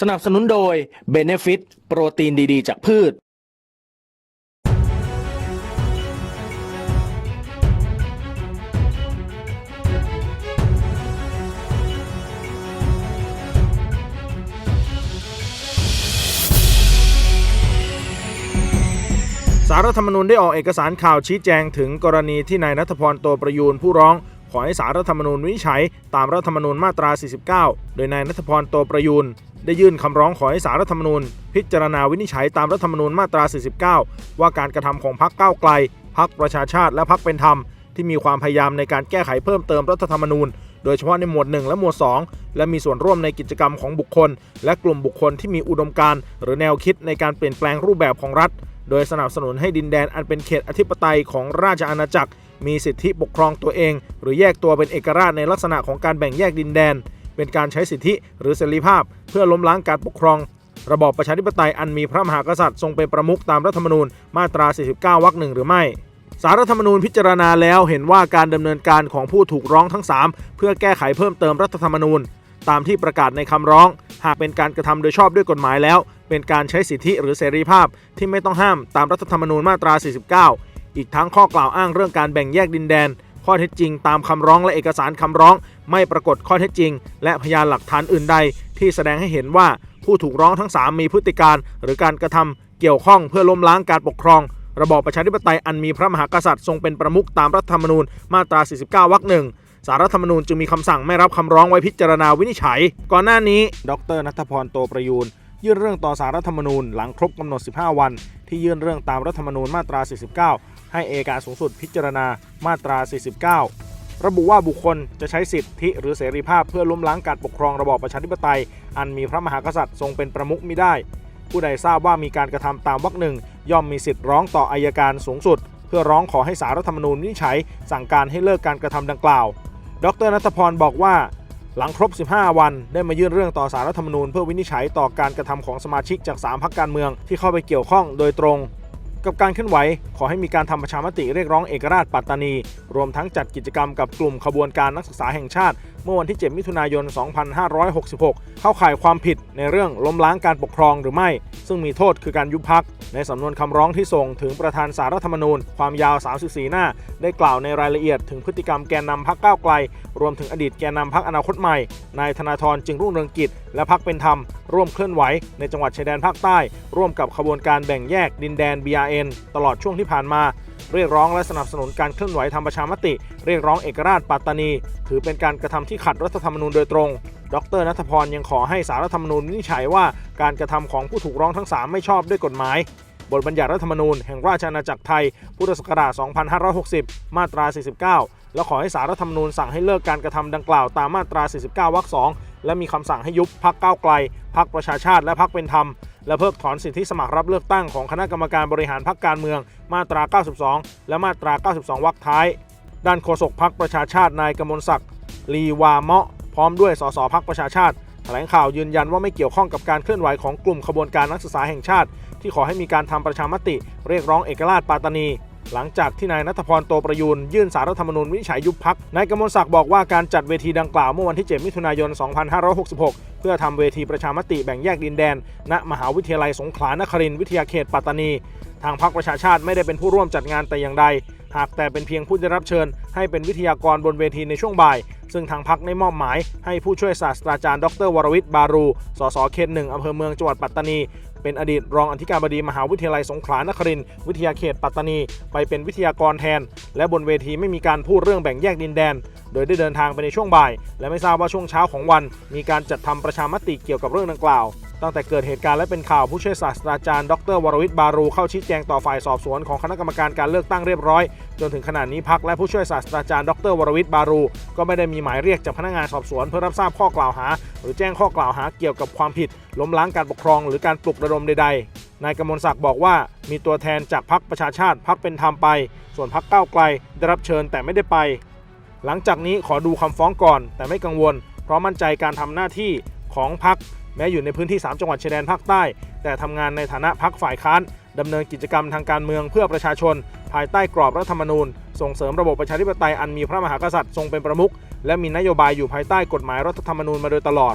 สนับสนุนโดย Benefit โปรตีนดีๆ จากพืช สารรัฐธรรมนูญได้ออกเอกสารข่าวชี้แจงถึงกรณีที่นายนัทพรโตประยูนผู้ร้อง ขอให้สารรัฐธรรมนูญวินิจัยตามรัฐธรรมนูญมาตรา 49 โดยนายนัทพรโตประยูนได้ยื่นคำร้องขอให้สารรัฐธรรมนูญ พิจารณาวินิจฉัยตามรัฐธรรมนูญมาตรา 49 ว่าการกระทำของพรรคก้าวไกลพรรคประชาชาติและพรรคเป็นธรรม ที่มีความพยายามในการแก้ไขเพิ่มเติมรัฐธรรมนูญ โดยเฉพาะในหมวด 1 และหมวด 2 และมีส่วนร่วมในกิจกรรมของบุคคล และกลุ่มบุคคลที่มีอุดมการณ์หรือแนวคิดในการเปลี่ยนแปลงรูปแบบของรัฐ โดยสนับสนุนให้ดินแดนอันเป็นเขตอธิปไตยของราชอาณาจักร มีสิทธิปกครองตัวเอง หรือแยกตัวเป็นเอกราชในลักษณะของการแบ่งแยกดินแดน เป็นการใช้สิทธิหรือเสรีภาพ เพื่อล้มล้างการปกครอง ระบอบประชาธิปไตยอันมีพระมหากษัตริย์ทรงเป็นประมุขตามรัฐธรรมนูญมาตรา 49 วรรคหนึ่งหรือไม่สารรัฐธรรมนูญพิจารณาแล้วเห็นว่าการดำเนินการของผู้ถูกร้องทั้ง 3 เพื่อแก้ไขเพิ่มเติมรัฐธรรมนูญ ตามที่ประกาศในคำร้อง หากเป็นการกระทำโดยชอบด้วยกฎหมายแล้ว เป็นการใช้สิทธิหรือเสรีภาพที่ไม่ต้องห้ามตามรัฐธรรมนูญมาตรา 49 อีกทั้งข้อกล่าวอ้างเรื่องการแบ่งแยกดินแดน ข้อเท็จจริงตามคำร้องและเอกสารคำร้อง ไม่ปรากฏข้อเท็จจริง และพยานหลักฐานอื่นใด ที่แสดงให้เห็นว่าผู้ถูกร้องทั้ง 3 มีพฤติการ หรือการกระทำเกี่ยวข้องเพื่อล้มล้างการปกครอง ระบอบประชาธิปไตยอันมีพระมหากษัตริย์ทรงเป็นประมุขตามรัฐธรรมนูญมาตรา 49 วรรคหนึ่งสารรัฐธรรมนูญจึงมีคำสั่งไม่รับคำร้องไว้พิจารณาวินิจฉัย ก่อนหน้านี้ ดรนัทพรโตประยูน ยื่นเรื่องต่อสารรัฐธรรมนูญหลังครบกำหนด 15 วัน ที่ยื่นเรื่องตามรัฐธรรมนูญมาตรา 49 ให้เอกาสูงสุดพิจารณามาตรา 49 ระบุว่าบุคคลจะใช้สิทธิหรือเสรีภาพเพื่อล้มล้างการปกครองระบอบประชาธิปไตย อันมีพระมหากษัตริย์ทรงเป็นประมุขมิได้ ผู้ใดทราบว่ามีการกระทำตามวรรคหนึ่งย่อมมีสิทธิ์ร้องต่ออายการสูงสุด เพื่อร้องขอให้สารรัฐธรรมนูญวินิจฉัย สั่งการให้เลิกการกระทำดังกล่าว ดรนัทพรบอกว่า หลังครบ 15 วัน ได้มายื่นเรื่องต่อสารรัฐธรรมนูญเพื่อวินิจฉัยต่อการกระทำของสมาชิกจาก 3พรรคการเมืองที่เข้าไปเกี่ยวข้องโดยตรง กับการเคลื่อนไหว ขอให้มีการทำประชามติเรียกร้องเอกราชปัตตานี รวมทั้งจัดกิจกรรมกับกลุ่มขบวนการนักศึกษาแห่งชาติ มื่อวันที่ 7 มิถุนายน 2566 เข้าข่ายความผิดในเรื่องล้มล้างการปกครองหรือไม่ ซึ่งมีโทษคือการยุบพัก ในสำนวนคำร้องที่ส่งถึงประธานสารรัฐธรรมนูญ ความยาว 34 หน้า ได้กล่าวในรายละเอียดถึงพฤติกรรมแกนนำพักก้าวไกล รวมถึงอดีตแกนนำพักอนาคตใหม่ นายธนาธรจึงรุ่งเรืองกิจ และพักเป็นธรรม ร่วมเคลื่อนไหวในจังหวัดชายแดนภาคใต้ ร่วมกับขบวนการแบ่งแยกดินแดน BRN ตลอดช่วงที่ผ่านมา เรียกร้องและสนับสนุนการเคลื่อนไหวทำประชามติ เรียกร้องเอกราชปัตตานี ถือเป็นการกระทำที่ขัดรัฐธรรมนูญโดยตรง ดรนัทพรยังขอให้สารรัฐธรรมนูญวินิจฉัยว่าการกระทำของผู้ถูกร้องทั้ง 3 ไม่ชอบด้วยกฎหมายบทบัญญัติรัฐธรรมนูญแห่งราชอาณาจักรไทย พุทธศักราช 2560 มาตรา 49 และขอให้สารรัฐธรรมนูญสั่งให้เลิกการกระทำดังกล่าวตามมาตรา 49 วรรค 2 และมีคำสั่งให้ยุบพักก้าวไกล พักประชาชาติและพักเป็นธรรม และเพิกถอนสิทธิสมัครรับเลือกตั้งของคณะกรรมการบริหารพักการเมือง มาตรา 92 และมาตรา 92 วรรคท้าย ด้านโฆษกพักประชาชาตินายกมลศักดิ์ลีวาเมาะ พร้อมด้วยสสพักประชาชาติแถลงข่าวยืนยันว่าไม่เกี่ยวข้องกับการเคลื่อนไหวของกลุ่มขบวนการนักศึกษาแห่งชาติ ที่ขอให้มีการทำประชามติ เรียกร้องเอกราชปัตตานี หลังจากที่นายนัทพรโตประยูนยื่นสารรัฐธรรมนูญวินิจฉัยยุบพักนายกมลศักดิ์บอกว่าการจัดเวทีดังกล่าวเมื่อวันที่ 7 มิถุนายน 2566 เพื่อทำเวทีประชามติแบ่งแยกดินแดน ณ มหาวิทยาลัยสงขลานครินทร์วิทยาเขตปัตตานี ทางพรรคประชาชาติไม่ได้เป็นผู้ร่วมจัดงานแต่อย่างใด หากแต่เป็นเพียงผู้ได้รับเชิญ ให้เป็นวิทยากรบนเวทีในช่วงบ่าย ซึ่งทางพักได้มอบหมาย ให้ผู้ช่วยศาสตราจารย์ดรวรวิทย์บารู สสเขตหนึ่งอำเภอเมืองจังหวัดปัตตานี เป็นอดีตรองอธิการบดีมหาวิทยาลัยสงขลานครินทร์วิทยาเขตปัตตานี ไปเป็นวิทยากรแทน และบนเวทีไม่มีการพูดเรื่องแบ่งแยกดินแดน โดยได้เดินทางไปในช่วงบ่าย และไม่ทราบว่าช่วงเช้าของวัน มีการจัดทำประชามติเกี่ยวกับเรื่องดังกล่าว ตั้งแต่เกิดเหตุการณ์และเป็นข่าวผู้ช่วยศาสตราจารย์ดรวรวิทย์บารูเข้าชี้แจงต่อฝ่ายสอบสวนของคณะกรรมการการเลือกตั้งเรียบร้อย จนถึงขณะนี้พักและผู้ช่วยศาสตราจารย์ดรวรวิทย์บารู ก็ไม่ได้มีหมายเรียกจากพนักงานสอบสวนเพื่อรับทราบข้อกล่าวหา หรือแจ้งข้อกล่าวหาเกี่ยวกับความผิด ล้มล้างการปกครอง หรือการปลุกระดมใดๆนายกมลศักดิ์บอกว่ามีตัวแทนจากพักประชาชาติพักเป็นธรรมไป ส่วนพักก้าวไกลได้รับเชิญแต่ไม่ได้ไป หลังจากนี้ขอดูคำฟ้องก่อน แต่ไม่กังวล เพราะมั่นใจการทำหน้าที่ของพัก แม้อยู่ในพื้นที่ 3 จังหวัดชายแดนภาคใต้ แต่ทำงานในฐานะพักฝ่ายค้านดำเนินกิจกรรมทางการเมืองเพื่อประชาชน ภายใต้กรอบรัฐธรรมนูญ ส่งเสริมระบบประชาธิปไตยอันมีพระมหากษัตริย์ทรงเป็นประมุขและมีนโยบายอยู่ภายใต้กฎหมายรัฐธรรมนูญมาโดยตลอด